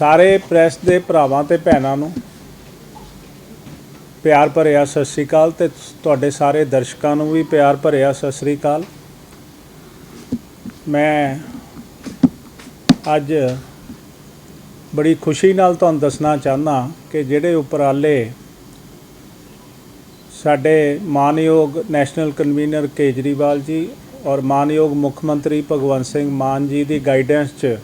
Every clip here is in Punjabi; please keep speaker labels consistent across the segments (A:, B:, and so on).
A: ਸਾਰੇ ਪ੍ਰੈਸ ਦੇ ਭਰਾਵਾਂ ਤੇ ਭੈਣਾਂ ਨੂੰ ਪਿਆਰ ਭਰਿਆ ਸਤਿ ਸ੍ਰੀ ਅਕਾਲ ਤੇ ਤੁਹਾਡੇ ਸਾਰੇ ਦਰਸ਼ਕਾਂ ਨੂੰ ਵੀ ਪਿਆਰ ਭਰਿਆ ਸਤਿ ਸ੍ਰੀ ਅਕਾਲ। ਮੈਂ ਅੱਜ ਬੜੀ ਖੁਸ਼ੀ ਨਾਲ ਤੁਹਾਨੂੰ ਦੱਸਣਾ ਚਾਹੁੰਦਾ ਕਿ ਜਿਹੜੇ ਉਪਰਾਲੇ ਸਾਡੇ ਮਾਨਯੋਗ ਨੈਸ਼ਨਲ ਕਨਵੀਨਰ ਕੇਜਰੀਵਾਲ ਜੀ ਔਰ ਮਾਨਯੋਗ ਮੁੱਖ ਮੰਤਰੀ ਭਗਵੰਤ ਸਿੰਘ ਮਾਨ ਜੀ ਦੀ ਗਾਈਡੈਂਸ 'ਚ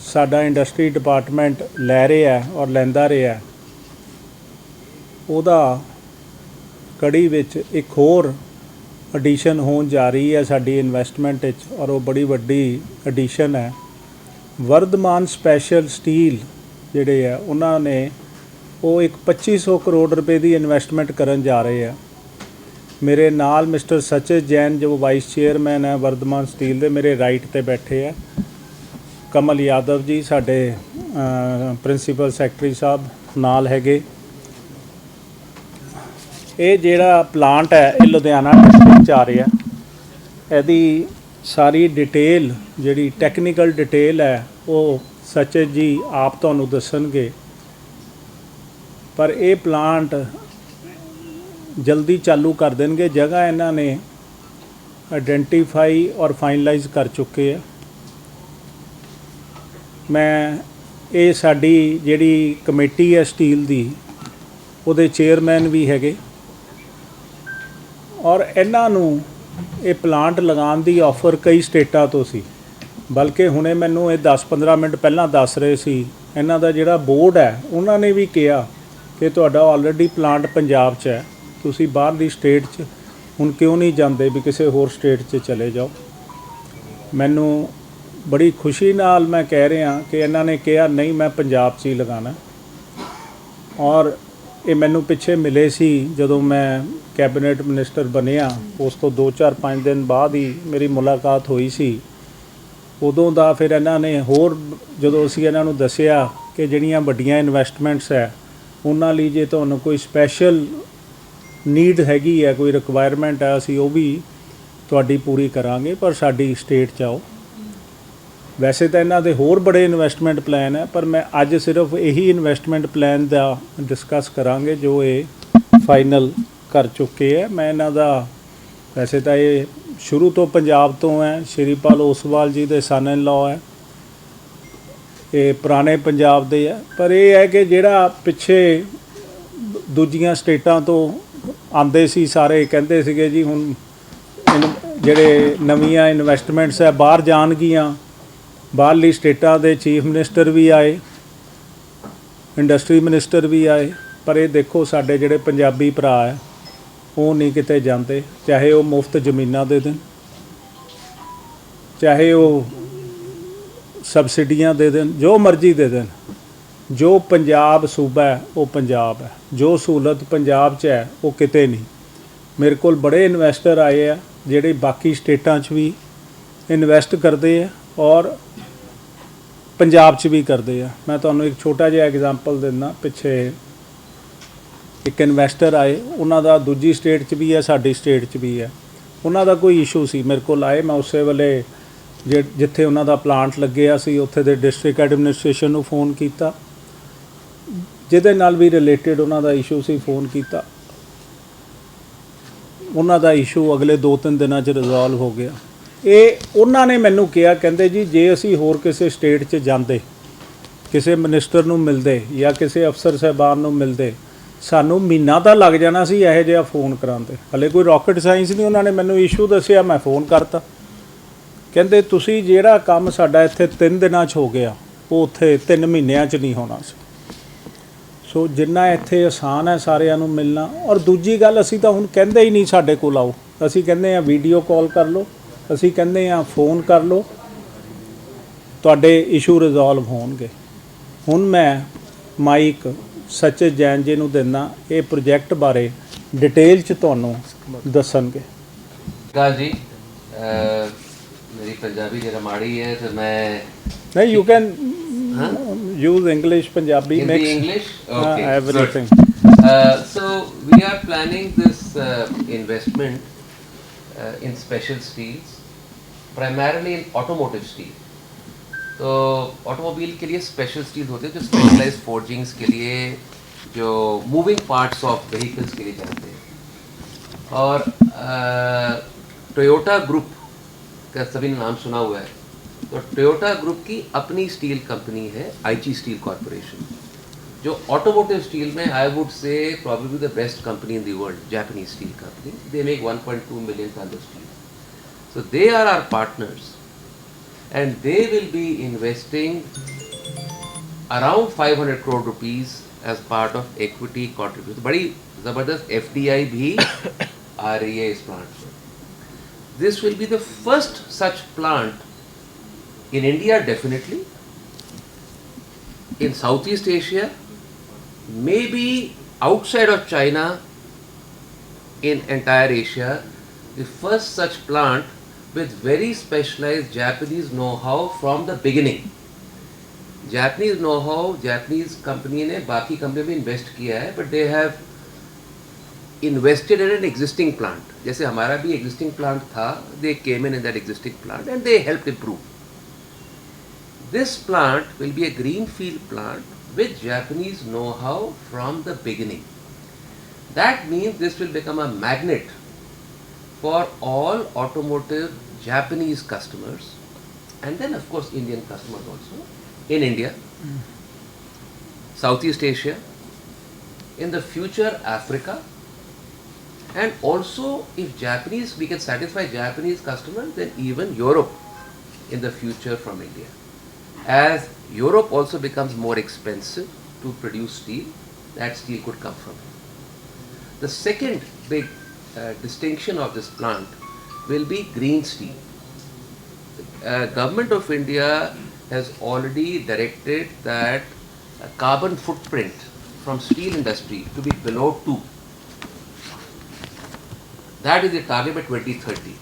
A: ਸਾਡਾ ਇੰਡਸਟਰੀ ਡਿਪਾਰਟਮੈਂਟ ਲੈ ਰਿਹਾ ਔਰ ਲੈਂਦਾ ਰਿਹਾ ਉਹਦਾ ਕੜੀ ਵਿੱਚ ਇੱਕ ਹੋਰ ਐਡੀਸ਼ਨ ਹੋਣ ਜਾ ਰਹੀ ਹੈ ਸਾਡੀ ਇਨਵੈਸਟਮੈਂਟ ਵਿੱਚ ਔਰ ਉਹ ਬੜੀ ਵੱਡੀ ਐਡੀਸ਼ਨ ਹੈ। ਵਰਧਮਾਨ ਸਪੈਸ਼ਲ ਸਟੀਲ ਜਿਹੜੇ ਆ ਉਹਨਾਂ ਨੇ ਉਹ ਇੱਕ 2500 ਕਰੋੜ ਰੁਪਏ ਦੀ ਇਨਵੈਸਟਮੈਂਟ ਕਰਨ ਜਾ ਰਹੇ ਆ ਮੇਰੇ ਨਾਲ ਮਿਸਟਰ ਸਚਿਤ ਜੈਨ ਜੋ ਵਾਈਸ ਚੇਅਰਮੈਨ ਹੈ ਵਰਧਮਾਨ ਸਟੀਲ ਦੇ, ਮੇਰੇ ਰਾਈਟ ਤੇ ਬੈਠੇ ਆ ਕਮਲ ਯਾਦਵ ਜੀ, ਸਾਡੇ ਪ੍ਰਿੰਸੀਪਲ ਸੈਕਟਰੀ ਸਾਹਿਬ ਨਾਲ ਹੈਗੇ। ਇਹ ਜਿਹੜਾ ਪਲਾਂਟ ਹੈ, ਇਹ ਲੁਧਿਆਣਾ ਡਿਸਟ੍ਰਿਕਟ ਚ ਆ ਰਿਹਾ। ਇਹਦੀ ਸਾਰੀ ਡਿਟੇਲ ਜਿਹੜੀ ਟੈਕਨੀਕਲ ਡਿਟੇਲ ਹੈ, ਉਹ ਸਚਿਤ ਜੀ ਆਪ ਤੁਹਾਨੂੰ ਦੱਸਣਗੇ। ਪਰ ਇਹ ਪਲਾਂਟ ਜਲਦੀ ਚਾਲੂ ਕਰ ਦੇਣਗੇ। ਜਗ੍ਹਾ ਇਹਨਾਂ ਨੇ ਆਇਡੈਂਟੀਫਾਈ ਔਰ ਫਾਈਨਲਾਈਜ਼ ਕਰ ਚੁੱਕੇ ਆ। ਮੈਂ ਇਹ ਸਾਡੀ ਜਿਹੜੀ ਕਮੇਟੀ ਹੈ ਸਟੀਲ ਦੀ, ਉਹਦੇ ਚੇਅਰਮੈਨ ਵੀ ਹੈਗੇ। ਔਰ ਇਹਨਾਂ ਨੂੰ ਇਹ ਪਲਾਂਟ ਲਗਾਉਣ ਦੀ ਆਫਰ ਕਈ ਸਟੇਟਾਂ ਤੋਂ ਸੀ। ਬਲਕਿ ਹੁਣੇ ਮੈਨੂੰ ਇਹ 10-15 ਮਿੰਟ ਪਹਿਲਾਂ ਦੱਸ ਰਹੇ ਸੀ, ਇਹਨਾਂ ਦਾ ਜਿਹੜਾ ਬੋਰਡ ਹੈ, ਉਹਨਾਂ ਨੇ ਵੀ ਕਿਹਾ ਕਿ ਤੁਹਾਡਾ ਆਲਰੇਡੀ ਪਲਾਂਟ ਪੰਜਾਬ 'ਚ ਹੈ। ਤੁਸੀਂ ਬਾਹਰਲੀ ਸਟੇਟ 'ਚ, ਹੁਣ ਕਿਉਂ ਨਹੀਂ ਜਾਂਦੇ ਵੀ ਕਿਸੇ ਹੋਰ ਸਟੇਟ 'ਚ ਚਲੇ ਜਾਓ? ਮੈਨੂੰ ਬੜੀ ਖੁਸ਼ੀ ਨਾਲ ਮੈਂ ਕਹਿ ਰਿਹਾ ਕਿ ਇਹਨਾਂ ਨੇ ਕਿਹਾ, ਨਹੀਂ, ਮੈਂ ਪੰਜਾਬ 'ਚ ਹੀ ਲਗਾਣਾ। ਔਰ ਇਹ ਮੈਨੂੰ ਪਿੱਛੇ ਮਿਲੇ ਸੀ ਜਦੋਂ ਮੈਂ ਕੈਬਨਿਟ ਮਿਨਿਸਟਰ ਬਣਿਆ। ਉਸ ਤੋਂ 2-4-5 ਦਿਨ ਬਾਅਦ ਹੀ ਮੇਰੀ ਮੁਲਾਕਾਤ ਹੋਈ ਸੀ। ਉਦੋਂ ਦਾ ਫਿਰ ਇਹਨਾਂ ਨੇ ਹੋਰ ਜਦੋਂ ਅਸੀਂ ਇਹਨਾਂ ਨੂੰ ਦੱਸਿਆ ਕਿ ਜਿਹੜੀਆਂ ਵੱਡੀਆਂ ਇਨਵੈਸਟਮੈਂਟਸ ਹੈ, ਉਹਨਾਂ ਲਈ ਜੇ ਤੁਹਾਨੂੰ ਕੋਈ ਸਪੈਸ਼ਲ ਨੀਡ ਹੈਗੀ ਹੈ, ਕੋਈ ਰਿਕੁਆਇਰਮੈਂਟ ਹੈ, ਅਸੀਂ ਉਹ ਵੀ ਤੁਹਾਡੀ ਪੂਰੀ ਕਰਾਂਗੇ, ਪਰ ਸਾਡੀ ਸਟੇਟ ਚ ਆਓ। ਵੈਸੇ ਤਾਂ ਇਹਨਾਂ ਦੇ ਹੋਰ ਬੜੇ ਇਨਵੈਸਟਮੈਂਟ ਪਲਾਨ ਹੈ, ਪਰ ਮੈਂ ਅੱਜ ਸਿਰਫ ਇਹੀ ਇਨਵੈਸਟਮੈਂਟ ਪਲਾਨ ਦਾ ਡਿਸਕਸ ਕਰਾਂਗੇ ਜੋ ਇਹ ਫਾਈਨਲ ਕਰ ਚੁੱਕੇ ਹੈ। ਮੈਂ ਇਹਨਾਂ ਦਾ ਵੈਸੇ ਤਾਂ ਇਹ ਸ਼ੁਰੂ ਤੋਂ ਪੰਜਾਬ ਤੋਂ ਹੈ, ਸ਼੍ਰੀਪਾਲ ਓਸਵਾਲ ਜੀ ਦੇ ਸਨ ਇਨ ਲਾਅ ਹੈ, ਇਹ ਪੁਰਾਣੇ ਪੰਜਾਬ ਦੇ ਹੈ। ਪਰ ਇਹ ਹੈ ਕਿ ਜਿਹੜਾ ਪਿੱਛੇ ਦੂਜੀਆਂ ਸਟੇਟਾਂ ਤੋਂ ਆਂਦੇ ਸੀ, ਸਾਰੇ ਕਹਿੰਦੇ ਸੀਗੇ ਜੀ ਹੁਣ ਜਿਹੜੇ ਨਵੀਆਂ ਇਨਵੈਸਟਮੈਂਟਸ ਹੈ, ਬਾਹਰ ਜਾਣਗੀਆਂ। ਬਾਹਰਲੀ ਸਟੇਟਾਂ ਦੇ ਚੀਫ ਮਿਨਿਸਟਰ ਵੀ ਆਏ, ਇੰਡਸਟਰੀ ਮਿਨਿਸਟਰ ਵੀ ਆਏ, ਪਰ ਇਹ ਦੇਖੋ ਸਾਡੇ ਜਿਹੜੇ ਪੰਜਾਬੀ ਭਰਾ ਹੈ ਉਹ ਨਹੀਂ ਕਿਤੇ ਜਾਂਦੇ, ਚਾਹੇ ਉਹ ਮੁਫਤ ਜ਼ਮੀਨਾਂ ਦੇ ਦੇਣ, ਚਾਹੇ ਉਹ ਸਬਸਿਡੀਆਂ ਦੇ ਦੇਣ, ਜੋ ਮਰਜ਼ੀ ਦੇ ਦੇਣ। ਜੋ ਪੰਜਾਬ ਸੂਬਾ ਹੈ, ਉਹ ਪੰਜਾਬ ਹੈ। ਜੋ ਸਹੂਲਤ ਪੰਜਾਬ 'ਚ ਹੈ, ਉਹ ਕਿਤੇ ਨਹੀਂ। ਮੇਰੇ ਕੋਲ ਬੜੇ ਇਨਵੈਸਟਰ ਆਏ ਆ, ਜਿਹੜੇ ਬਾਕੀ ਸਟੇਟਾਂ 'ਚ ਵੀ ਇਨਵੈਸਟ ਕਰਦੇ ਆ ਔਰ ਪੰਜਾਬ 'ਚ ਵੀ ਕਰਦੇ ਆ। ਮੈਂ ਤੁਹਾਨੂੰ ਇੱਕ ਛੋਟਾ ਜਿਹਾ ਐਗਜ਼ਾਮਪਲ ਦਿੰਦਾ, ਪਿੱਛੇ ਇੱਕ ਇਨਵੈਸਟਰ ਆਏ, ਉਹਨਾਂ ਦਾ ਦੂਜੀ ਸਟੇਟ 'ਚ ਵੀ ਹੈ, ਸਾਡੀ ਸਟੇਟ 'ਚ ਵੀ ਹੈ। ਉਹਨਾਂ ਦਾ ਕੋਈ ਇਸ਼ੂ ਸੀ, ਮੇਰੇ ਕੋਲ ਆਏ, ਮੈਂ ਉਸੇ ਵੇਲੇ ਜਿ- ਜਿੱਥੇ ਉਹਨਾਂ ਦਾ ਪਲਾਂਟ ਲੱਗਿਆ ਸੀ, ਉੱਥੇ ਦੇ ਡਿਸਟ੍ਰਿਕਟ ਐਡਮਿਨਿਸਟ੍ਰੇਸ਼ਨ ਨੂੰ ਫੋਨ ਕੀਤਾ। ਜਿਹਦੇ ਨਾਲ ਵੀ ਰਿਲੇਟਡ ਉਹਨਾਂ ਦਾ ਇਸ਼ੂ ਸੀ ਫੋਨ ਕੀਤਾ। ਉਹਨਾਂ ਦਾ ਇਸ਼ੂ ਅਗਲੇ 2-3 ਦਿਨਾਂ 'ਚ ਰਿਜ਼ੋਲਵ ਹੋ ਗਿਆ। ਇਹ ਉਹਨਾਂ ਨੇ ਮੈਨੂੰ ਕਿਹਾ, ਕਹਿੰਦੇ ਜੀ, ਜੇ ਅਸੀਂ ਹੋਰ ਕਿਸੇ ਸਟੇਟ 'ਚ ਜਾਂਦੇ, ਕਿਸੇ ਮਿਨਿਸਟਰ ਨੂੰ ਮਿਲਦੇ ਜਾਂ ਕਿਸੇ ਅਫਸਰ ਸਾਹਿਬਾਨ ਨੂੰ ਮਿਲਦੇ, ਸਾਨੂੰ ਮਹੀਨਾ ਤਾਂ ਲੱਗ ਜਾਣਾ ਸੀ ਇਹੋ ਜਿਹਾ ਫੋਨ ਕਰਾਉਂਦੇ ਹਲੇ ਕੋਈ ਰਾਕਟ ਸਾਇੰਸ ਨਹੀਂ ਉਹਨਾਂ ਨੇ ਮੈਨੂੰ ਇਸ਼ੂ ਦੱਸਿਆ, ਮੈਂ ਫੋਨ ਕਰਤਾ। ਕਹਿੰਦੇ, ਤੁਸੀਂ ਜਿਹੜਾ ਕੰਮ ਸਾਡਾ ਇੱਥੇ 3 ਦਿਨਾਂ 'ਚ ਹੋ ਗਿਆ, ਉਹ ਉੱਥੇ 3 ਮਹੀਨਿਆਂ 'ਚ ਨਹੀਂ ਹੋਣਾ ਸੀ। ਸੋ ਜਿੰਨਾ ਇੱਥੇ ਆਸਾਨ ਹੈ ਸਾਰਿਆਂ ਨੂੰ ਮਿਲਣਾ। ਔਰ ਦੂਜੀ ਗੱਲ, ਅਸੀਂ ਤਾਂ ਹੁਣ ਕਹਿੰਦੇ ਹੀ ਨਹੀਂ ਸਾਡੇ ਕੋਲ ਆਓ। ਅਸੀਂ ਕਹਿੰਦੇ ਆ ਵੀਡੀਓ ਕਾਲ ਕਰ ਲਓ। ਅਸੀਂ ਕਹਿੰਦੇ ਆ ਫੋਨ ਕਰ ਲਓ। ਤੁਹਾਡੇ ਇਸ਼ੂ ਰਿਜ਼ੋਲਵ ਹੋਣਗੇ। ਹੁਣ ਮੈਂ ਮਾਈਕ ਸਚਿਤ ਜੈਨ ਜੀ ਨੂੰ ਦਿੰਦਾ ਇਹ ਪ੍ਰੋਜੈਕਟ ਬਾਰੇ ਡਿਟੇਲ ਚ ਤੁਹਾਨੂੰ ਦੱਸਣਗੇ।
B: ਕਾਲ ਜੀ ਮੇਰੀ ਪੰਜਾਬੀ ਜਰਾ ਮਾੜੀ ਹੈ ਤੇ ਮੈਂ
A: ਨਹੀਂ you can use English
B: Punjabi
A: mix
B: English okay
A: everything.
B: so we are planning this uh, investment uh, in special steels, primarily in automotive steel. तो ऑटोमोबाइल के लिए स्पेशल स्टील होते हैं जो स्पेशलाइज फोर्जिंग्स के लिए, जो मूविंग पार्ट्स ऑफ़ व्हीकल्स के लिए जाते हैं। और टोयोटा ग्रुप का सभी ने नाम सुना हुआ है। तो टोयोटा ग्रुप की अपनी स्टील कंपनी है आईची स्टील कॉरपोरेशन जो ऑटोमोटिव स्टील में आई वुड से probably the best company in the world Japanese steel company they make 1.2 million ton of steel so they are our partners and they will be investing around 500 crore rupees as part of equity contribution बड़ी ज़बरदस्त FDI भी आ रही है इस प्लांट में this will be the first such plant in India definitely in Southeast Asia maybe outside of China in entire Asia the first such plant with very specialized Japanese know-how from the beginning. Japanese know-how, Japanese company ने बाकी कंपनी में इन्वेस्ट किया है but they have invested in an existing plant जैसे हमारा भी एग्जिस्टिंग प्लांट था they came in in that existing plant and they help improve this plant will be a green field plant with Japanese know-how from the beginning. That means this will become a magnet for all automotive Japanese customers and then of course Indian customers also in India, Southeast Asia, in the future Africa and also if Japanese, we can satisfy Japanese customers then even Europe in the future from India. As Europe also becomes more expensive to produce steel, that steel could come from here. The second big uh, distinction of this plant will be green steel. Uh, government of India has already directed that carbon footprint from steel industry to be below 2. That is the target by 2030.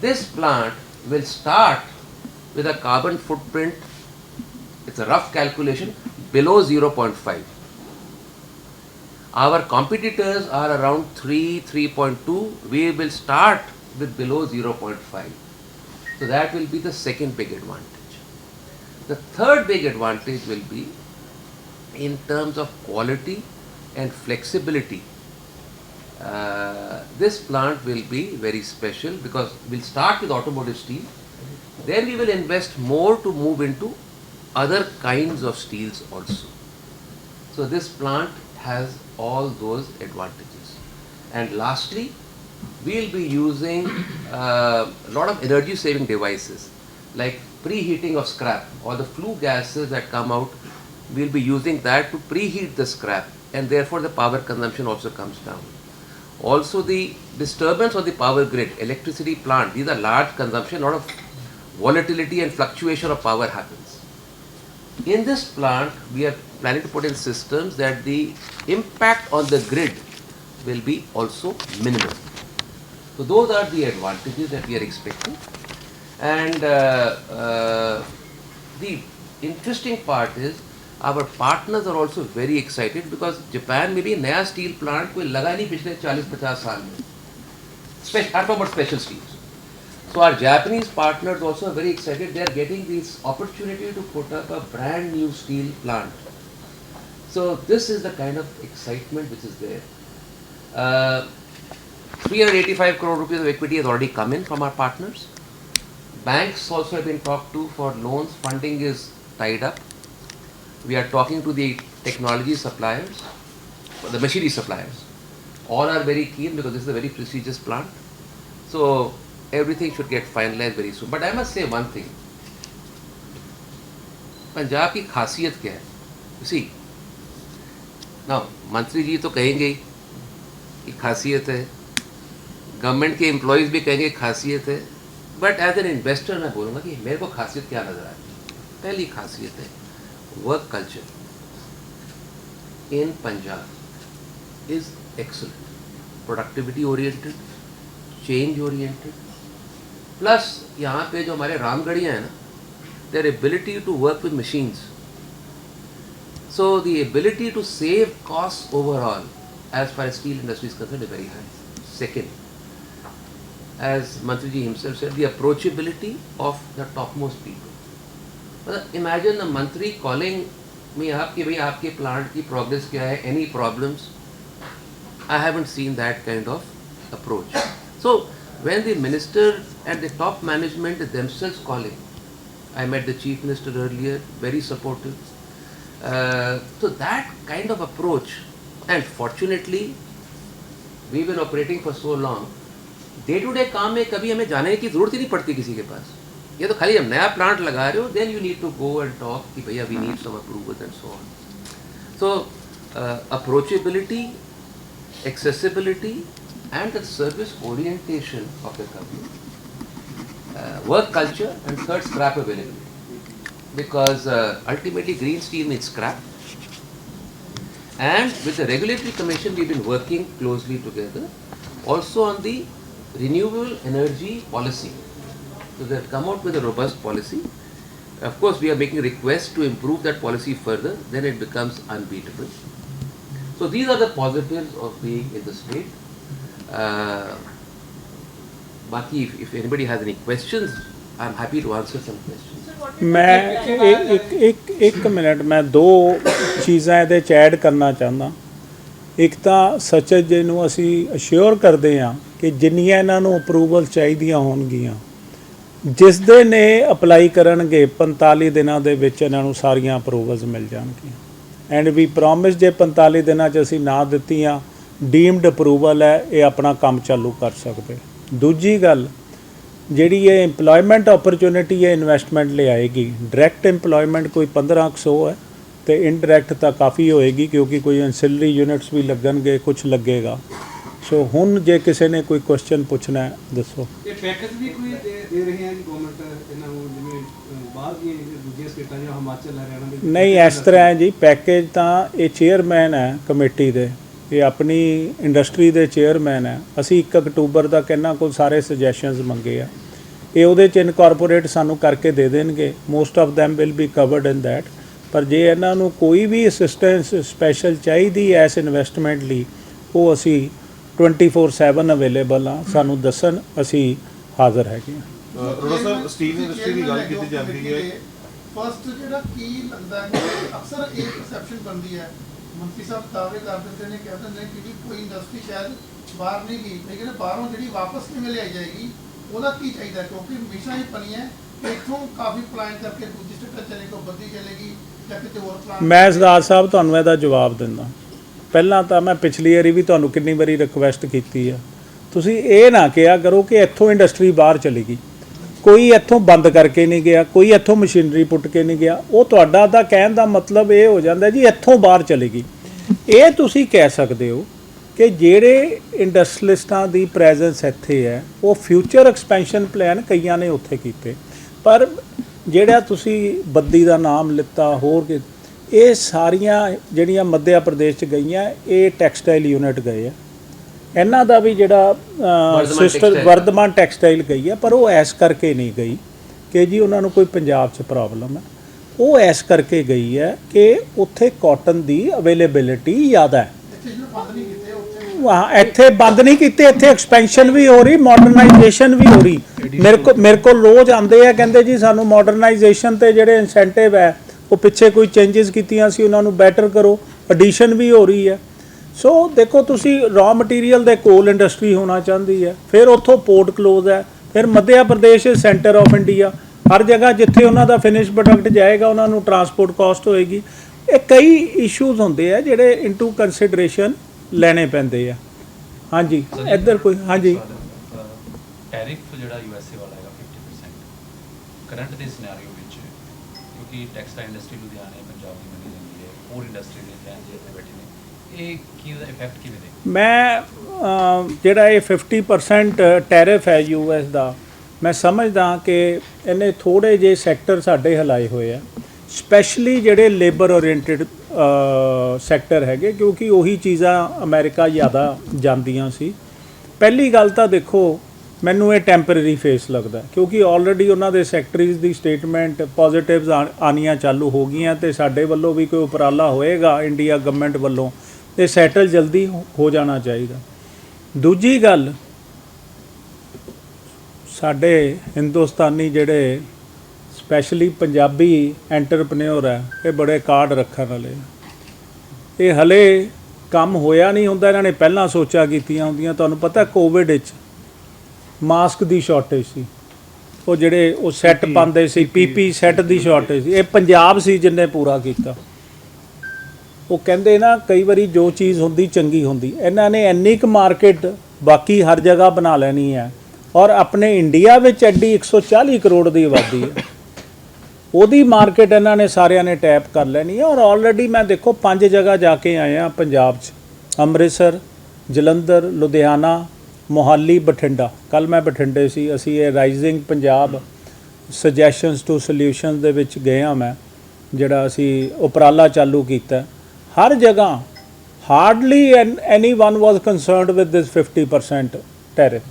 B: This plant will start with a carbon footprint, it's a rough calculation, below 0.5. Our competitors are around 3, 3.2. We will start with below 0.5. So that will be the second big advantage. The third big advantage will be in terms of quality and flexibility. Uh, this plant will be very special because we'll start with automotive steel, then we will invest more to move into other kinds of steels also. So this plant has all those advantages. And lastly, we'll be using uh, a lot of energy saving devices like preheating of scrap or the flue gases that come out. We'll be using that to preheat the scrap and therefore the power consumption also comes down. Also the disturbance of the power grid, electricity plant, these are large consumption, a lot of volatility and fluctuation of power happens. In this plant, we are planning to put in systems that the impact on the grid will be also minimal. So those are the advantages that we are expecting. And uh, uh, the interesting part is our partners are also very excited because Japan में भी नया स्टील प्लांट कोई लगा नहीं पिछले 40-50 साल में Special, I'm talking about special steels. so our Japanese partners also are very excited. They are getting this opportunity to put up a brand new steel plant. So this is the kind of excitement which is there. Uh, 385 crore rupees of equity has already come in from our partners. Banks also have been talked to for loans. Funding is tied up. We are talking to the technology suppliers, the machinery suppliers. All are very keen because this is a very prestigious plant. So everything should get finalized very soon. But I must say one thing. Punjab की खासियत क्या है? सी ना मंत्री जी तो कहेंगे ही कि खासियत है। गवर्नमेंट के एम्प्लॉयज़ भी कहेंगे खासियत है। बट एज एन इन्वेस्टर मैं बोलूँगा कि मेरे को खासियत क्या नज़र आती है? पहली खासियत है work culture in Punjab is excellent productivity oriented change oriented plus यहाँ पे जो हमारे रामगढ़ियाँ हैं ना their ability to work with machines. So the ability to save costs overall as far as steel industry is concerned is very high. Second, as Mantriji himself said, the approachability of the topmost people. मतलब imagine a mantri calling me आप कि भाई आपके प्लांट की प्रोग्रेस क्या है any problems I haven't seen that kind of approach. So when the minister and the top management is themselves calling, I met the chief minister earlier, very supportive. Uh, so that kind of approach, and fortunately, we've been operating for so long. Day to day काम में कभी हमें जाने की जरूरत ही नहीं पड़ती किसी के पास ये तो खाली हम नया प्लांट लगा रहे हो then you need to go and talk कि भैया we need some approval and so on so approachability accessibility and the service orientation of the company. Uh, work culture and third scrap availability. Because uh, ultimately green steel needs scrap. And with the regulatory commission we've been working closely together also on the renewable energy policy. So they've come out with a robust policy. Of course, we are making requests to improve that policy further, then it becomes unbeatable. So these are the positives of being in the state. Uh, Baki, if, if anybody has any questions, I'm happy to answer some questions.
A: ਮੈਂ ਇੱਕ ਇੱਕ ਇੱਕ ਇੱਕ ਮਿੰਟ ਮੈਂ ਦੋ ਚੀਜ਼ਾਂ ਇਹਦੇ ਚ ਐਡ ਕਰਨਾ ਚਾਹੁੰਦਾ ਇੱਕ ਤਾਂ ਸਚਜ ਜੀ ਨੂੰ ਅਸੀਂ ਅਸ਼ੋਰ ਕਰਦੇ ਹਾਂ ਕਿ ਜਿੰਨੀਆਂ ਇਹਨਾਂ ਨੂੰ ਅਪਰੂਵਲ ਚਾਹੀਦੀਆਂ ਹੋਣਗੀਆਂ ਜਿਸ ਦੇ ਨੇ ਅਪਲਾਈ ਕਰਨਗੇ 45 ਦਿਨਾਂ ਦੇ ਵਿੱਚ ਇਹਨਾਂ ਨੂੰ ਸਾਰੀਆਂ ਅਪਰੂਵਲਸ ਮਿਲ ਜਾਣਗੀਆਂ ਐਂਡ ਵੀ ਪ੍ਰੋਮਿਸ ਜੇ 45 ਦਿਨਾਂ 'ਚ ਅਸੀਂ ਨਾ ਦਿੱਤੀਆਂ ਡੀਮਡ ਅਪਰੂਵਲ ਹੈ ਇਹ ਆਪਣਾ ਕੰਮ ਚਾਲੂ ਕਰ ਸਕਦੇ। ਦੂਜੀ ਗੱਲ ਜਿਹੜੀ ਇਹ EMPLOYMENT ਓਪਰਚੁਨਿਟੀ ਹੈ ਇਨਵੈਸਟਮੈਂਟ ਲਿਆਏਗੀ। ਡਾਇਰੈਕਟ EMPLOYMENT ਕੋਈ 1500 ਹੈ ਤੇ ਇਨਡਾਇਰੈਕਟ ਤਾਂ ਕਾਫੀ ਹੋਏਗੀ ਕਿਉਂਕਿ ਕੋਈ ਐਂਸਿਲਰੀ ਯੂਨਿਟਸ ਵੀ ਲੱਗਣਗੇ ਕੁਝ ਲੱਗੇਗਾ। ਸੋ ਹੁਣ ਜੇ ਕਿਸੇ ਨੇ ਕੋਈ ਕੁਐਸਚਨ ਪੁੱਛਣਾ ਹੈ ਦੱਸੋ।
C: ਇਹ ਪੈਕੇਜ ਵੀ ਕੋਈ ਦੇ ਰਹੇ ਜੀ ਗਵਰਨਮੈਂਟ ਇਹਨਾਂ ਨੂੰ ਜਿਵੇਂ ਬਾਹਰ ਦੀਆਂ ਦੂਜੀਆਂ ਸਟੇਟਾਂ ਜਿਵੇਂ ਹਿਮਾਚਲ ਹਰਿਆਣਾ ਦੇ
A: ਨਹੀਂ ਇਸ ਤਰ੍ਹਾਂ ਹੈ ਜੀ ਪੈਕੇਜ ਤਾਂ ਇਹ ਚੇਅਰਮੈਨ ਹੈ ਕਮੇਟੀ ਦੇ। ਇਹ ਆਪਣੀ ਇੰਡਸਟਰੀ ਦੇ ਚੇਅਰਮੈਨ ਹੈ। ਅਸੀਂ 1 ਅਕਤੂਬਰ ਤੱਕ ਇਹਨਾਂ ਕੋਲ ਸਾਰੇ ਸੁਜੈਸ਼ਨਸ ਮੰਗੇ ਆ। ਇਹ ਉਹਦੇ ਚ ਇਨਕੋਰਪੋਰੇਟ ਸਾਨੂੰ ਕਰਕੇ ਦੇ ਦੇਣਗੇ। Most of them will be covered in that ਪਰ ਜੇ ਇਹਨਾਂ ਨੂੰ ਕੋਈ ਵੀ ਅਸਿਸਟੈਂਸ ਸਪੈਸ਼ਲ ਚਾਹੀਦੀ ਹੈ ਇਸ ਇਨਵੈਸਟਮੈਂਟ ਲਈ ਉਹ ਅਸੀਂ 24/7 ਅਵੇਲੇਬਲ ਆ ਸਾਨੂੰ ਦੱਸਣ ਅਸੀਂ ਹਾਜ਼ਰ ਹੈਗੇ ਹਾਂ।
D: ਰੋੜਾ ਸਾਹਿਬ ਸਟੀਲ ਇੰਡਸਟਰੀ ਦੀ ਗੱਲ ਕੀਤੀ ਜਾਂਦੀ ਹੈ।
E: ਫਸਟ ਜਿਹੜਾ ਕੀ ਲੱਗਦਾ ਹੈ ਅਕਸਰ ਇਹ ਪਰਸੈਪਸ਼ਨ ਬਣਦੀ ਹੈ ਮੰਤਰੀ ਸਾਹਿਬ ਦਾਅਵੇ ਕਰ ਦਿੰਦੇ ਨੇ ਕਹਿੰਦੇ ਨੇ ਕਿ ਵੀ ਕੋਈ ਇੰਡਸਟਰੀ ਸ਼ਾਇਦ ਬਾਹਰ ਨਹੀਂ ਗਈ ਲੇਕਿਨ ਬਾਹਰੋਂ ਜਿਹੜੀ ਵਾਪਸ ਕਿਵੇਂ ਲਿਆਈ ਜਾਏਗੀ ਉਹਦਾ ਕੀ ਚਾਹੀਦਾ? ਹੈ? ਕਿਉਂਕਿ ਹਮੇਸ਼ਾ ਇਹ ਪਣੀ ਹੈ ਇੱਥੋਂ ਕਾਫੀ ਪਲਾਨ ਕਰਕੇ ਦੂਜੀ ਸਟੇਟ ਚਲੇ ਕੋ ਬੱਦੀ ਚਲੇਗੀ ਜਾਂ ਕਿਤੇ ਹੋਰ ਪਲਾਨ
A: ਮੈਂ ਸਰਦਾਰ ਸਾਹਿਬ ਤੁਹਾਨੂੰ ਇਹਦਾ ਜਵਾਬ ਦਿੰਦਾ। ਪਹਿਲਾਂ ਤਾਂ ਮੈਂ ਪਿਛਲੀ ਵਾਰੀ ਵੀ ਤੁਹਾਨੂੰ ਕਿੰਨੀ ਵਾਰੀ ਰਿਕੁਐਸਟ ਕੀਤੀ ਆ। ਤੁਸੀਂ ਇਹ ਨਾ ਕਿਹਾ ਕਰੋ ਕਿ ਇੱਥੋਂ ਇੰਡਸਟਰੀ ਬਾਹਰ ਚਲੀ ਗਈ। ਕੋਈ ਇੱਥੋਂ ਬੰਦ ਕਰਕੇ ਨਹੀਂ ਗਿਆ, ਕੋਈ ਇੱਥੋਂ ਮਸ਼ੀਨਰੀ ਪੁੱਟ ਕੇ ਨਹੀਂ ਗਿਆ। ਉਹ ਤੁਹਾਡਾ ਤਾਂ ਕਹਿਣ ਦਾ ਮਤਲਬ ਇਹ ਹੋ ਜਾਂਦਾ ਜੀ, ਇੱਥੋਂ ਬਾਹਰ ਚਲੇਗੀ ਇਹ ਤੁਸੀਂ ਕਹਿ ਸਕਦੇ ਹੋ ਕਿ ਜਿਹੜੇ ਇੰਡਸਟਰੀਲਿਸਟਾਂ ਦੀ ਪ੍ਰੈਜ਼ੈਂਸ ਇੱਥੇ ਹੈ, ਉਹ ਫਿਊਚਰ ਐਕਸਪੈਂਸ਼ਨ ਪਲਾਨ ਕਈਆਂ ਨੇ ਉੱਥੇ ਕੀਤੇ। ਪਰ ਜਿਹੜਾ ਤੁਸੀਂ ਬੱਦੀ ਦਾ ਨਾਮ ਲਿੱਤਾ, ਹੋਰ ਕਿ, ਇਹ ਸਾਰੀਆਂ ਜਿਹੜੀਆਂ ਮੱਧਿਆ ਪ੍ਰਦੇਸ਼ ਚ ਗਈਆਂ, ਇਹ ਟੈਕਸਟਾਈਲ ਯੂਨਿਟ ਗਏ ਆ। ਇਹਨਾਂ ਦਾ ਵੀ ਜਿਹੜਾ ਸਿਸਟਰ। ਵਰਧਮਾਨ ਟੈਕਸਟਾਈਲ ਗਈ ਹੈ ਪਰ ਉਹ ਐਸ ਕਰਕੇ ਨਹੀਂ ਗਈ ਕਿ ਜੀ ਉਹਨਾਂ ਨੂੰ ਕੋਈ ਪੰਜਾਬ 'ਚ ਪ੍ਰੋਬਲਮ ਹੈ। ਉਹ ਐਸ ਕਰਕੇ ਗਈ ਹੈ ਕਿ ਉੱਥੇ ਕਾਟਨ ਦੀ ਅਵੇਲੇਬਿਲਿਟੀ ਜ਼ਿਆਦਾ ਹੈ।
E: ਇੱਥੇ ਜਿਹਨੂੰ ਬੰਦ ਨਹੀਂ ਕੀਤੇ ਉੱਥੇ
A: ਵਾਹ ਇੱਥੇ ਬੰਦ ਨਹੀਂ ਕੀਤੇ ਇੱਥੇ ਐਕਸਪੈਂਸ਼ਨ ਵੀ ਹੋ ਰਹੀ ਮਾਡਰਨਾਈਜੇਸ਼ਨ ਵੀ ਹੋ ਰਹੀ। ਮੇਰੇ ਕੋ ਮੇਰੇ ਕੋਲ ਰੋਜ਼ ਆਉਂਦੇ ਆ ਕਹਿੰਦੇ ਜੀ ਸਾਨੂੰ ਮਾਡਰਨਾਈਜੇਸ਼ਨ ਤੇ ਜਿਹੜੇ ਇਨਸੈਂਟਿਵ ਹੈ ਉਹ ਪਿੱਛੇ ਕੋਈ ਚੇਂਜਸ ਕੀਤੀਆਂ ਸੀ ਉਹਨਾਂ ਨੂੰ ਬੈਟਰ ਕਰੋ। ਐਡੀਸ਼ਨ ਵੀ ਹੋ ਰਹੀ ਹੈ। ਸੋ ਦੇਖੋ ਤੁਸੀਂ ਰॉ ਮਟੀਰੀਅਲ ਦੇ ਕੋਲ ਇੰਡਸਟਰੀ ਹੋਣਾ ਚਾਹੁੰਦੀ ਹੈ, ਫਿਰ ਉੱਥੋਂ ਪੋਰਟ ਕਲੋਜ਼ ਹੈ, ਫਿਰ Madhya Pradesh centre of India ਹਰ ਜਗ੍ਹਾ ਜਿੱਥੇ ਉਹਨਾਂ ਦਾ ਫਿਨਿਸ਼ ਪ੍ਰੋਡਕਟ ਜਾਏਗਾ, ਉਹਨਾਂ ਨੂੰ ਟਰਾਂਸਪੋਰਟ ਕਾਸਟ ਹੋਏਗੀ। ਇਹ ਕਈ ਇਸ਼ੂਜ਼ ਹੁੰਦੇ ਆ ਜਿਹੜੇ ਇਨਟੂ ਕੰਸੀਡਰੇਸ਼ਨ ਲੈਣੇ ਪੈਂਦੇ ਆ। ਹਾਂਜੀ, ਇੱਧਰ ਕੋਈ, ਹਾਂਜੀ।
F: ਟੈਰਿਫ ਜਿਹੜਾ ਯੂਐਸਏ ਵਾਲਾ ਹੈਗਾ 50% ਕਰੰਟ ਦੇ ਸਿਨੈਰੀਓ ਵਿੱਚ, ਕਿਉਂਕਿ ਟੈਕਸਟਾਈਲ ਇੰਡਸਟਰੀ ਲੁਧਿਆਣੇ, ਪੰਜਾਬ ਦੀ ਮੰਨੀ ਜਾਂਦੀ ਹੈ, ਹੋਰ ਇੰਡਸਟਰੀ ਦੇ ਲੈਣ ਇੱਥੇ ਬੈਠੇ ਨੇ। ਇਹ ਉਹਦਾ ਇਫੈਕਟ ਕਿਵੇਂ ਦੇ
A: ਮੈਂ ਜਿਹੜਾ ਇਹ 50% ਟੈਰਿਫ ਹੈ ਯੂਐਸ ਦਾ, ਮੈਂ ਸਮਝਦਾ ਕਿ ਇਹਨੇ ਥੋੜੇ ਜਿਹੇ ਸੈਕਟਰ ਸਾਡੇ ਹਲਾਏ ਹੋਏ ਆ। ਸਪੈਸ਼ਲੀ ਜਿਹੜੇ ਲੇਬਰ ਓਰੀਐਂਟਡ ਸੈਕਟਰ ਹੈਗੇ, ਕਿਉਂਕਿ ਉਹੀ ਚੀਜ਼ਾਂ ਅਮਰੀਕਾ ਜ਼ਿਆਦਾ ਜਾਂਦੀਆਂ ਸੀ। ਪਹਿਲੀ ਗੱਲ ਤਾਂ ਦੇਖੋ, ਮੈਨੂੰ ਇਹ ਟੈਂਪਰੇਰੀ ਫੇਸ ਲੱਗਦਾ, ਕਿਉਂਕਿ ਆਲਰੇਡੀ ਉਹਨਾਂ ਦੇ ਸੈਕਟਰੀਜ਼ ਦੀ ਸਟੇਟਮੈਂਟ ਪੋਜ਼ਿਟਿਵਸ ਆਣੀਆਂ ਚਾਲੂ ਹੋ ਗਈਆਂ ਤੇ ਸਾਡੇ ਵੱਲੋਂ ਵੀ ਕੋਈ ਉਪਰਾਲਾ ਹੋਏਗਾ ਇੰਡੀਆ ਗਵਰਨਮੈਂਟ ਵੱਲੋਂ। ਤੇ ਸੈਟਲ ਜਲਦੀ ਹੋ ਜਾਣਾ ਚਾਹੀਦਾ। ਦੂਜੀ ਗੱਲ ਸਾਡੇ ਹਿੰਦੁਸਤਾਨੀ ਜਿਹੜੇ ਸਪੈਸ਼ਲੀ ਪੰਜਾਬੀ ਐਂਟਰਪ੍ਰੈਨਿਓਰ ਹੈ ਇਹ ਬੜੇ ਕਾਰਡ ਰੱਖਣ ਵਾਲੇ। ਇਹ ਹਲੇ ਕੰਮ ਹੋਇਆ ਨਹੀਂ ਹੁੰਦਾ ਇਹਨਾਂ ਨੇ ਪਹਿਲਾਂ ਸੋਚਾ ਕੀਤੀਆਂ ਹੁੰਦੀਆਂ। ਤੁਹਾਨੂੰ ਪਤਾ ਕੋਵਿਡ ਵਿੱਚ ਮਾਸਕ ਦੀ ਸ਼ਾਰਟੇਜ ਸੀ। ਉਹ ਜਿਹੜੇ ਉਹ ਸੈੱਟ ਪਾਉਂਦੇ ਸੀ ਪੀਪੀ ਸੈੱਟ ਦੀ ਸ਼ਾਰਟੇਜ ਸੀ। ਇਹ ਪੰਜਾਬ ਸੀ ਜਿੰਨੇ ਪੂਰਾ ਕੀਤਾ। ਉਹ ਕਹਿੰਦੇ ਨਾ ਕਈ ਵਾਰੀ ਜੋ ਚੀਜ਼ ਹੁੰਦੀ ਚੰਗੀ ਹੁੰਦੀ। ਇਹਨਾਂ ਨੇ ਇੰਨੀ ਕੁ ਮਾਰਕੀਟ ਬਾਕੀ ਹਰ ਜਗ੍ਹਾ ਬਣਾ ਲੈਣੀ ਹੈ ਔਰ ਆਪਣੇ ਇੰਡੀਆ ਵਿੱਚ ਐਡੀ 140 ਕਰੋੜ ਦੀ ਆਬਾਦੀ ਹੈ। ਉਹਦੀ ਮਾਰਕੀਟ ਇਹਨਾਂ ਨੇ ਸਾਰਿਆਂ ਨੇ ਟੈਪ ਕਰ ਲੈਣੀ ਹੈ ਔਰ ਆਲਰੇਡੀ ਮੈਂ ਦੇਖੋ ਪੰਜ ਜਗ੍ਹਾ ਜਾ ਕੇ ਆਇਆ ਪੰਜਾਬ 'ਚ। ਅੰਮ੍ਰਿਤਸਰ, ਜਲੰਧਰ, ਲੁਧਿਆਣਾ, ਮੋਹਾਲੀ, ਬਠਿੰਡਾ। ਕੱਲ ਮੈਂ ਬਠਿੰਡੇ ਸੀ, ਅਸੀਂ ਇਹ rising Punjab suggestions to solutions ਦੇ ਵਿੱਚ ਗਏ ਆ ਮੈਂ, ਜਿਹੜਾ ਅਸੀਂ ਉਪਰਾਲਾ ਚਾਲੂ ਕੀਤਾ। ਹਰ ਜਗ੍ਹਾ hardly anyone was concerned with this 50% tariff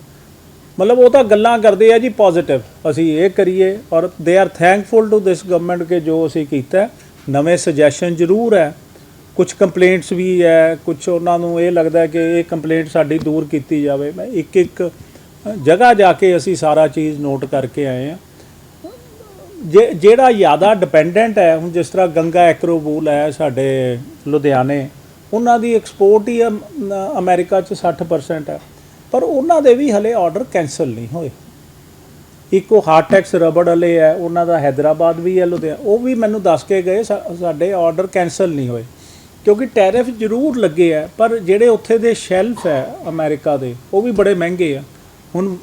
A: ਮਤਲਬ ਉਹ ਤਾਂ ਗੱਲਾਂ ਕਰਦੇ ਆ ਜੀ ਪੋਜ਼ਿਟਿਵ ਅਸੀਂ ਇਹ ਕਰੀਏ ਔਰ they are thankful to this government ਕਿ ਜੋ ਅਸੀਂ ਕੀਤਾ ਨਵੇਂ ਸੁਜੈਸ਼ਨ ਜ਼ਰੂਰ ਹੈ। ਕੁਝ ਕੰਪਲੇਂਟਸ ਵੀ ਹੈ ਕੁਝ ਉਹਨਾਂ ਨੂੰ ਇਹ ਲੱਗਦਾ ਕਿ ਇਹ ਕੰਪਲੇਂਟ ਸਾਡੀ ਦੂਰ ਕੀਤੀ ਜਾਵੇ। ਮੈਂ ਇੱਕ ਇੱਕ ਜਗ੍ਹਾ ਜਾ ਕੇ ਅਸੀਂ ਸਾਰਾ ਚੀਜ਼ ਨੋਟ ਕਰਕੇ ਆਏ ਆ ਜਿਹੜਾ ਜ਼ਿਆਦਾ ਡਿਪੈਂਡੈਂਟ ਹੈ ਹੁਣ ਜਿਸ ਤਰ੍ਹਾਂ ਗੰਗਾ ਐਕਰੋਬੂਲ ਹੈ ਸਾਡੇ ਲੁਧਿਆਣੇ ਉਹਨਾਂ ਦੀ ਐਕਸਪੋਰਟ ਹੀ ਅਮ, ਅਮਰੀਕਾ 'ਚ 60% ਹੈ। ਪਰ ਉਹਨਾਂ ਦੇ ਵੀ ਹਲੇ ਆਰਡਰ ਕੈਨਸਲ ਨਹੀਂ ਹੋਏ। ਇੱਕ ਉਹ ਹਾਰਟੈਕਸ ਰਬੜ ਵਾਲੇ ਹੈ ਉਹਨਾਂ ਦਾ ਹੈਦਰਾਬਾਦ ਵੀ ਹੈ ਲੁਧਿਆਣਾ ਉਹ ਵੀ ਮੈਨੂੰ ਦੱਸ ਕੇ ਗਏ ਸਾ- ਸਾਡੇ ਆਰਡਰ ਕੈਨਸਲ ਨਹੀਂ ਹੋਏ। ਕਿਉਂਕਿ ਟੈਰਿਫ ਜ਼ਰੂਰ ਲੱਗੇ ਆ ਪਰ ਜਿਹੜੇ ਉੱਥੇ ਦੇ ਸ਼ੈਲਫ ਹੈ ਅਮਰੀਕਾ ਦੇ ਉਹ ਵੀ ਬੜੇ ਮਹਿੰਗੇ ਆ। ਹੁਣ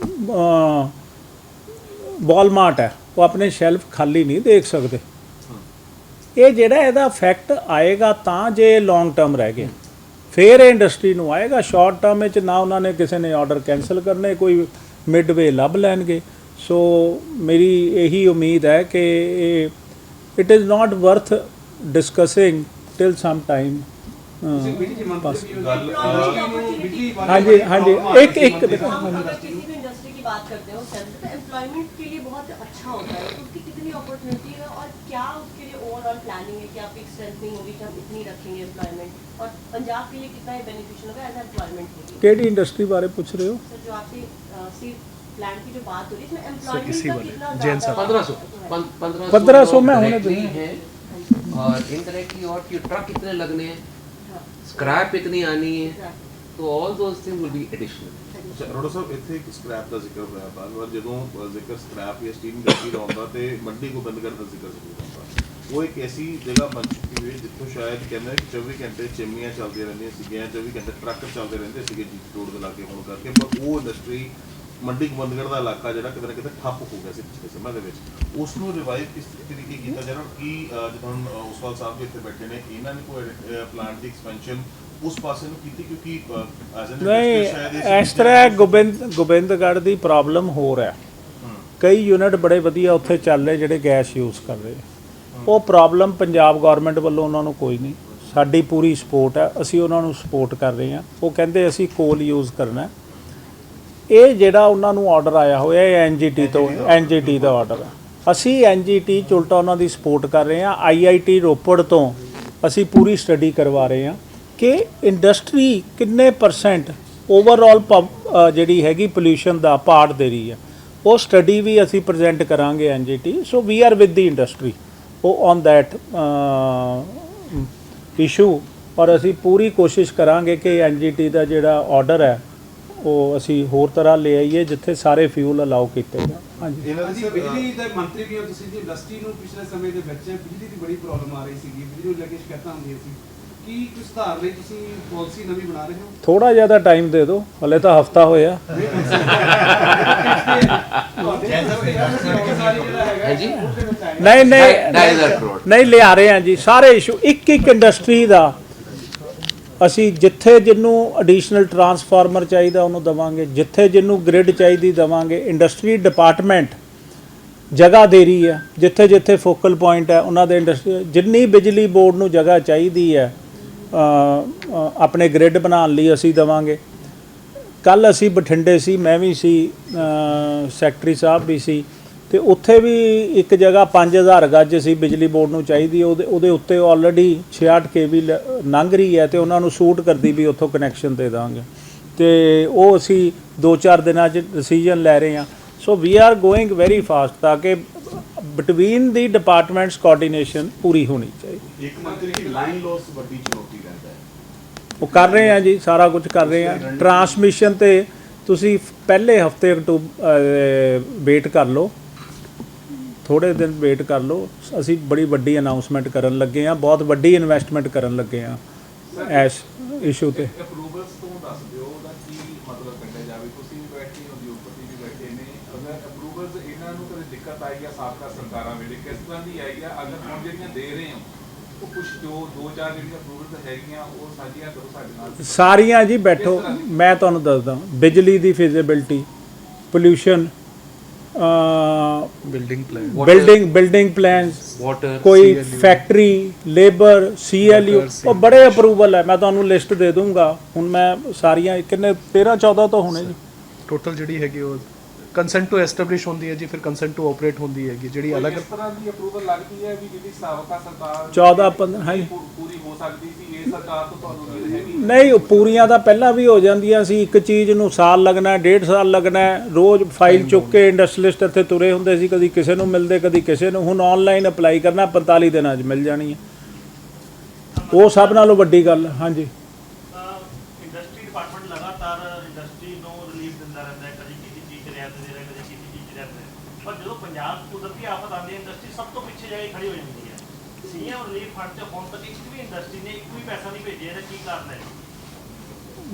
A: ਵਾਲਮਾਰਟ ਹੈ। ਉਹ ਆਪਣੇ ਸ਼ੈਲਫ ਖਾਲੀ ਨਹੀਂ ਦੇਖ ਸਕਦੇ। ਇਹ ਜਿਹੜਾ ਇਹਦਾ ਇਫੈਕਟ ਆਏਗਾ ਤਾਂ ਜੇ ਲੌਂਗ ਟਰਮ ਰਹਿ ਗਏ ਫੇਰ ਇੰਡਸਟਰੀ ਨੂੰ ਆਏਗਾ। ਸ਼ਾਰਟ ਟਰਮ ਵਿੱਚ ਨਾ ਉਹਨਾਂ ਨੇ ਕਿਸੇ ਨੇ ਆਰਡਰ ਕੈਨਸਲ ਕਰਨੇ ਕੋਈ ਮਿਡਵੇ ਲੱਭ ਲੈਣਗੇ। ਸੋ ਮੇਰੀ ਇਹੀ ਉਮੀਦ ਹੈ ਕਿ ਇਹ
C: it is not
D: worth
C: discussing till some time
A: ਹਾਂਜੀ ਹਾਂਜੀ।
G: ਇੱਕ ਇੱਕ बात करते हो सेल्फ तो एम्प्लॉयमेंट के लिए बहुत अच्छा होता है तो उसकी कितनी अपॉर्चुनिटी है और क्या उसके लिए ओवरऑल प्लानिंग है क्या फिक्स स्ट्रेंथनिंग होगी कि हम इतनी रखेंगे एम्प्लॉयमेंट और पंजाब के लिए कितना ही बेनिफिशियल होगा एज एम्प्लॉयमेंट होगी
A: केडी इंडस्ट्री बारे पूछ रहे हो?
G: सर जो आपकी सी प्लान की जो बात हो रही है इसमें एम्प्लॉयमेंट का कितना
A: तो में होने
B: और और ट्रक कितने लगने हैं हाँ। स्क्रैप इतनी आनी है हाँ। तो all those things will be additional
D: ਅੱਛਾ ਸਾਹਿਬ, ਇੱਥੇ ਇੱਕ ਸਕ੍ਰੈਪ ਦਾ ਜ਼ਿਕਰ ਹੋਇਆ ਬਾਰ ਵਾਰ, ਜਦੋਂ ਜ਼ਿਕਰ ਸਕ੍ਰੈਪ ਜਾਂ ਸਟੀਲ ਇੰਡਸਟਰੀ ਦਾ ਆਉਂਦਾ ਤੇ ਮੰਡੀ ਕੋ ਦਾ ਜ਼ਿਕਰ ਜ਼ਰੂਰ ਆਉਂਦਾ ਉਹ ਇੱਕ ਐਸੀ ਜਗ੍ਹਾ ਬਣ ਚੁੱਕੀ ਹੋਈ ਜਿੱਥੋਂ ਸ਼ਾਇਦ ਕਹਿੰਦੇ ਕਿ 24 ਘੰਟੇ ਚਿਮਨੀਆਂ ਚੱਲਦੀਆਂ ਰਹਿੰਦੀਆਂ ਸੀਗੀਆਂ 24 ਘੰਟੇ ਟਰੱਕ ਚੱਲਦੇ ਰਹਿੰਦੇ ਸੀਗੇ ਜੀ, ਰੋਡ ਦੇ ਲਾਗੇ ਹੋਣ ਕਰਕੇ, ਪਰ ਉਹ ਇੰਡਸਟਰੀ ਮੰਡੀ ਗੋਬਿੰਦਗੜ੍ਹ ਦਾ ਇਲਾਕਾ ਜਿਹੜਾ ਕਿਤੇ ਨਾ ਕਿਤੇ ਠੱਪ ਹੋ ਗਿਆ ਸੀ ਪਿਛਲੇ ਸਮੇਂ ਦੇ ਵਿੱਚ। ਉਸ ਨੂੰ ਰਿਵਾਈਵ ਕਿਸ ਤਰੀਕੇ ਕੀਤਾ ਜਾ ਰਿਹਾ? ਕੀ ਜਦੋਂ ਉਸਵਾਲ ਸਾਹਿਬ ਵੀ ਇੱਥੇ ਬੈਠੇ ਨੇ, ਇਹਨਾਂ ਨੇ ਕੋਈ ਪਲਾਂਟ ਦੀ ਐਕਸਪੈਂਸ਼ਨ ਉਸ ਪਾਸੇ ਨੂੰ ਕੀਤੀ ਕਿਉਂਕਿ ਐਜ਼ ਐਨ
A: ਨਹੀਂ ਇਸ ਤਰ੍ਹਾਂ ਗੋਬਿੰਦ ਗੋਬਿੰਦਗੜ੍ਹ ਦੀ ਪ੍ਰੋਬਲਮ ਹੋਰ ਹੈ। ਕਈ ਯੂਨਿਟ ਬੜੇ ਵਧੀਆ ਉੱਥੇ ਚੱਲ ਰਹੇ ਜਿਹੜੇ ਗੈਸ ਯੂਜ਼ ਕਰ ਰਹੇ। ਉਹ ਪ੍ਰੋਬਲਮ ਪੰਜਾਬ ਗਵਰਨਮੈਂਟ ਵੱਲੋਂ ਉਹਨਾਂ ਨੂੰ ਕੋਈ ਨਹੀਂ। ਸਾਡੀ ਪੂਰੀ ਸਪੋਰਟ ਹੈ ਅਸੀਂ ਉਹਨਾਂ ਨੂੰ ਸਪੋਰਟ ਕਰ ਰਹੇ ਹਾਂ। ਉਹ ਕਹਿੰਦੇ ਅਸੀਂ ਕੋਲ ਯੂਜ਼ ਕਰਨਾ। ਇਹ ਜਿਹੜਾ ਉਹਨਾਂ ਨੂੰ ਆਰਡਰ ਆਇਆ ਹੋਇਆ ਹੈ ਐਨਜੀਟੀ ਤੋਂ ਐਨਜੀਟੀ ਦਾ ਆਰਡਰ ਹੈ। ਅਸੀਂ ਐਨਜੀਟੀ ਚ ਉਲਟਾ ਉਹਨਾਂ ਦੀ ਸਪੋਰਟ ਕਰ ਰਹੇ ਹਾਂ। ਆਈਆਈਟੀ ਰੋਪੜ ਤੋਂ ਅਸੀਂ ਪੂਰੀ ਸਟੱਡੀ ਕਰਵਾ ਰਹੇ ਹਾਂ। ਕਿ ਇੰਡਸਟਰੀ ਕਿੰਨੇ ਪਰਸੈਂਟ ਓਵਰਆਲ ਜਿਹੜੀ ਹੈਗੀ ਪੋਲੂਸ਼ਨ ਦਾ ਪਾਰਟ ਦੇ ਰਹੀ ਹੈ। ਉਹ ਸਟੱਡੀ ਵੀ ਅਸੀਂ ਪ੍ਰੈਜ਼ੈਂਟ ਕਰਾਂਗੇ NGT so we are with the industry ਉਹ ਔਨ ਦੈਟ ਇਸ਼ੂ ਔਰ ਅਸੀਂ ਪੂਰੀ ਕੋਸ਼ਿਸ਼ ਕਰਾਂਗੇ ਕਿ ਐਨਜੀਟੀ ਦਾ ਜਿਹੜਾ ਆਰਡਰ ਹੈ, ਉਹ ਅਸੀਂ ਹੋਰ ਤਰ੍ਹਾਂ ਲੈ ਆਈਏ, ਜਿੱਥੇ ਸਾਰੇ ਫਿਊਲ ਅਲਾਉ ਕੀਤੇ ਜਾਣ। ਹਾਂਜੀ।
D: ਇਹਨਾਂ
C: ਬਿਜਲੀ ਦੇ ਮੰਤਰੀ ਵੀ ਹੋ ਤੁਸੀਂ ਜੀ ਇੰਡਸਟਰੀ ਨੂੰ ਪਿਛਲੇ ਸਮੇਂ ਦੇ ਵਿੱਚ ਬਿਜਲੀ ਦੀ ਬੜੀ ਪ੍ਰੋਬਲਮ ਆ ਰਹੀ ਸੀਗੀ। ਬਿਜਲੀ ਨੂੰ ਲੈ ਕੇ ਸ਼ਿਕਾਇਤਾਂ ਹੁੰਦੀਆਂ ਸੀ।
A: ਥੋੜਾ ਜ਼ਿਆਦਾ ਟਾਈਮ ਦੇ ਦਿਓ ਹਲੇ ਤਾਂ ਹਫਤਾ ਹੋਇਆ। ਨਹੀਂ ਨਹੀਂ ਨਹੀਂ ਲਿਆ ਰਹੇ ਹਾਂ ਜੀ। ਸਾਰੇ ਇਸ਼ੂ ਇੱਕ ਇੱਕ ਇੰਡਸਟਰੀ ਦਾ ਅਸੀਂ ਜਿੱਥੇ ਜਿੰਨੂੰ ਐਡੀਸ਼ਨਲ ਟਰਾਂਸਫਾਰਮਰ ਚਾਹੀਦਾ ਉਹਨੂੰ ਦਵਾਂਗੇ। ਜਿੱਥੇ ਜਿੰਨੂੰ ਗ੍ਰਿਡ ਚਾਹੀਦੀ ਦਵਾਂਗੇ। ਇੰਡਸਟਰੀ ਡਿਪਾਰਟਮੈਂਟ ਜਗ੍ਹਾ ਦੇ ਰਹੀ ਹੈ। ਜਿੱਥੇ ਜਿੱਥੇ ਫੋਕਲ ਪੁਆਇੰਟ ਹੈ ਉਹਨਾਂ ਦੇ ਇੰਡਸਟਰੀ ਜਿੰਨੀ ਬਿਜਲੀ ਬੋਰਡ ਨੂੰ ਜਗ੍ਹਾ ਚਾਹੀਦੀ ਹੈ ਆਪਣੇ ਗ੍ਰਿਡ ਬਣਾਉਣ ਲਈ ਅਸੀਂ ਦਵਾਂਗੇ। ਕੱਲ ਅਸੀਂ ਬਠਿੰਡੇ ਸੀ, ਮੈਂ ਵੀ ਸੀ ਸੈਕਟਰੀ ਸਾਹਿਬ ਵੀ ਸੀ, ਤੇ ਉੱਥੇ ਵੀ ਇੱਕ ਜਗ੍ਹਾ 5000 ਗੱਜ ਸੀ ਬਿਜਲੀ ਬੋਰਡ ਨੂੰ ਚਾਹੀਦੀ, ਉਹਦੇ ਉਹਦੇ ਉੱਤੇ ਆਲਰੇਡੀ 66 ਕੇਵੀ ਲੰਘ ਰਹੀ ਹੈ ਤੇ ਉਹਨਾਂ ਨੂੰ ਸੂਟ ਕਰਦੀ ਵੀ ਉੱਥੋਂ ਕਨੈਕਸ਼ਨ ਦੇ ਦਾਂਗੇ। ਤੇ ਉਹ ਅਸੀਂ 2-4 ਦਿਨਾਂ 'ਚ ਡਿਸੀਜਨ ਲੈ ਰਹੇ ਹਾਂ। So we are going very fast ਤਾਂ ਕਿ ਬਿਟਵੀਨ ਦੀ ਡਿਪਾਰਟਮੈਂਟਸ ਕੋਆਰਡੀਨੇਸ਼ਨ ਪੂਰੀ ਹੋਣੀ ਚਾਹੀਦੀ
D: ਇੱਕ ਮੰਤਰੀ ਦੀ ਲਾਈਨ ਲਾਸ ਵੱਡੀ ਚੁਣੌਤੀ ਰਹਿੰਦਾ ਹੈ
A: ਉਹ ਕਰ ਰਹੇ ਆ ਜੀ ਸਾਰਾ ਕੁਝ ਕਰ ਰਹੇ ਆ ਟਰਾਂਸਮਿਸ਼ਨ ਤੇ ਤੁਸੀਂ ਪਹਿਲੇ ਹਫ਼ਤੇ ਅਕਟੂਬਰ ਵੇਟ ਕਰ ਲਓ ਥੋੜੇ ਦਿਨ ਵੇਟ ਕਰ ਲਓ ਅਸੀਂ ਬੜੀ ਵੱਡੀ ਅਨਾਉਂਸਮੈਂਟ ਕਰਨ ਲੱਗੇ ਆ ਬਹੁਤ ਵੱਡੀ ਇਨਵੈਸਟਮੈਂਟ ਕਰਨ ਲੱਗੇ ਆ ਐਸ ਇਸ਼ੂ ਤੋਂ
H: 17 ਵੇਲੇ ਕਿਸ ਤਰ੍ਹਾਂ ਦੀ ਆਈ ਆ? ਅਗਰ ਹੁਣ ਜਿਹੜੀਆਂ ਦੇ ਰਹੇ ਹੋ
A: ਸਾਰੀਆਂ ਜੀ ਬੈਠੋ ਮੈਂ ਤੁਹਾਨੂੰ ਦੱਸਦਾ ਬਿਜਲੀ ਦੀ feasibility pollution
F: building plan
A: building building plans
B: water
A: ਕੋਈ ਫੈਕਟਰੀ ਲੇਬਰ ਸੀਐਲਯੂ ਉਹ ਬੜੇ ਅਪਰੂਵਲ ਹੈ। ਮੈਂ ਤੁਹਾਨੂੰ ਲਿਸਟ ਦੇ ਦੂੰਗਾ ਹੁਣ ਮੈਂ ਸਾਰੀਆਂ ਕਿੰਨੇ 13 14 ਤੋਂ ਹੋਣੇ ਜੀ।
I: ਟੋਟਲ ਜਿਹੜੀ ਹੈਗੀ ਉਹ ਕੰਸੈਂਟ ਟੂ ਐਸਟੈਬਲਿਸ਼ ਹੁੰਦੀ ਹੈ ਜੀ ਫਿਰ ਕੰਸੈਂਟ ਟੂ ਆਪਰੇਟ ਹੁੰਦੀ ਹੈਗੀ ਜਿਹੜੀ ਅਲੱਗ
H: ਇਸ ਤਰ੍ਹਾਂ ਦੀ ਅਪਰੂਵਲ ਲੱਗਦੀ ਹੈ ਵੀ ਜਿਹੜੀ ਸਾਬਕਾ ਸਰਕਾਰ
A: 14 15 ਹਾਂਜੀ।
H: ਪੂ- ਪੂਰੀ ਹੋ ਸਕਦੀ ਸੀ ਇਹ ਸਰਕਾਰ ਤੋਂ ਤੁਹਾਨੂੰ ਉਮੀਦ ਹੈਗੀ
A: ਨਹੀਂ ਉਹ ਪੂਰੀਆਂ ਤਾਂ ਪਹਿਲਾਂ ਵੀ ਹੋ ਜਾਂਦੀਆਂ ਸੀ ਇੱਕ ਚੀਜ਼ ਨੂੰ ਸਾਲ ਲੱਗਣਾ ਡੇਢ ਸਾਲ ਲੱਗਣਾ ਰੋਜ਼ ਫਾਈਲ ਚੁੱਕ ਕੇ ਇੰਡਸਟਰੀਲਿਸਟ ਇੱਥੇ ਤੁਰੇ ਹੁੰਦੇ ਸੀ ਕਦੀ ਕਿਸੇ ਨੂੰ ਮਿਲਦੇ ਕਦੀ ਕਿਸੇ ਨੂੰ। ਹੁਣ ਆਨਲਾਈਨ ਅਪਲਾਈ ਕਰਨਾ 45 ਦਿਨਾਂ 'ਚ ਮਿਲ ਜਾਣੀ ਹੈ। ਉਹ ਸਭ ਨਾਲੋਂ ਵੱਡੀ ਗੱਲ। ਹਾਂਜੀ
J: ਇੰਡਸਟਰੀ ਡਿਪਾਰਟਮੈਂਟ ਲਗਾਤਾਰ ਇੰਡਸਟਰੀ ਨੂੰ ਰਿਲੀਫ ਦਿੰਦਾ ਰਹਿੰਦਾ ਹੈ ਕਦੀ ਕਿਸੇ ਰਿਹਾ ਕਦੀ ਕਿਸੇ ਚੀਜ਼ 'ਚ ਰਿਆਇਤ ਦੇ ਰਿਹਾ ਪਰ ਜਦੋਂ ਪੰਜਾਬ ਕੁਦਰਤੀ ਆਫਤ ਆਉਂਦੀ ਹੈ ਇੰਡਸਟਰੀ ਸਭ ਤੋਂ ਪਿੱਛੇ ਜਾ ਕੇ ਖੜੀ ਹੋ ਜਾਂਦੀ ਹੈ। ਸੀਐਮ ਰਿਲੀਫ ਫੰਡ 'ਚ ਹੁਣ ਤੱਕ ਇੱਕ ਵੀ ਇੰਡਸਟਰੀ ਨੇ ਇੱਕ ਵੀ ਪੈਸਾ ਨਹੀਂ ਭੇਜਿਆ ਇਹਦਾ ਕੀ ਕਾਰਨ ਹੈ?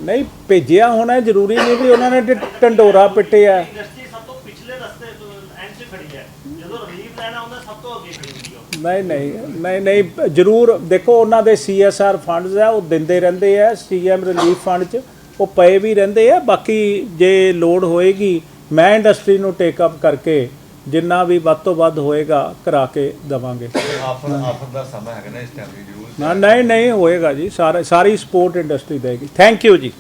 A: ਨਹੀਂ ਭੇਜਿਆ ਹੋਣਾ ਜ਼ਰੂਰੀ ਨਹੀਂ ਵੀ ਉਹਨਾਂ ਨੇ ਢੰਡੋਰਾ ਪਿੱਟਿਆ।
J: ਇੰਡਸਟਰੀ ਸਭ ਤੋਂ ਪਿਛਲੇ ਰਸਤੇ ਐਂਡ 'ਚ ਖੜੀ ਹੈ। ਜਦੋਂ ਰਿਲੀਫ ਲੈਣਾ ਹੁੰਦਾ ਸਭ ਤੋਂ ਅੱਗੇ ਖੜੀ ਹੁੰਦੀ ਹੈ।
A: ਨਹੀਂ ਨਹੀਂ ਨਹੀਂ ਨਹੀਂ ਜ਼ਰੂਰ। ਦੇਖੋ ਉਹਨਾਂ ਦੇ ਸੀਐਸਆਰ ਫੰਡਸ ਆ ਉਹ ਦਿੰਦੇ ਰਹਿੰਦੇ ਆ ਸੀਐਮ ਰਿਲੀਫ ਫੰਡ ਚ ਉਹ ਪਏ ਵੀ ਰਹਿੰਦੇ ਆ ਬਾਕੀ ਜੇ ਲੋਡ ਹੋਏਗੀ ਮੈਂ ਇੰਡਸਟਰੀ ਨੂੰ ਟੇਕ ਅਪ ਕਰਕੇ ਜਿੰਨਾ ਵੀ ਵੱਧ ਤੋਂ ਵੱਧ ਹੋਏਗਾ ਕਰਾ ਕੇ ਦਵਾਂਗੇ।
K: ਆਫਰ ਆਫਰ ਦਾ ਸਮਾਂ ਹੈਗਾ ਨਾ ਇਸ ਟਾਈਮ ਜ਼ਰੂਰ
A: ਨਾ ਨਹੀਂ ਨਹੀਂ ਹੋਏਗਾ ਜੀ। ਸਾਰਾ ਸਾਰੀ ਸਪੋਰਟ ਇੰਡਸਟਰੀ ਦੇਗੀ। ਥੈਂਕ ਯੂ ਜੀ।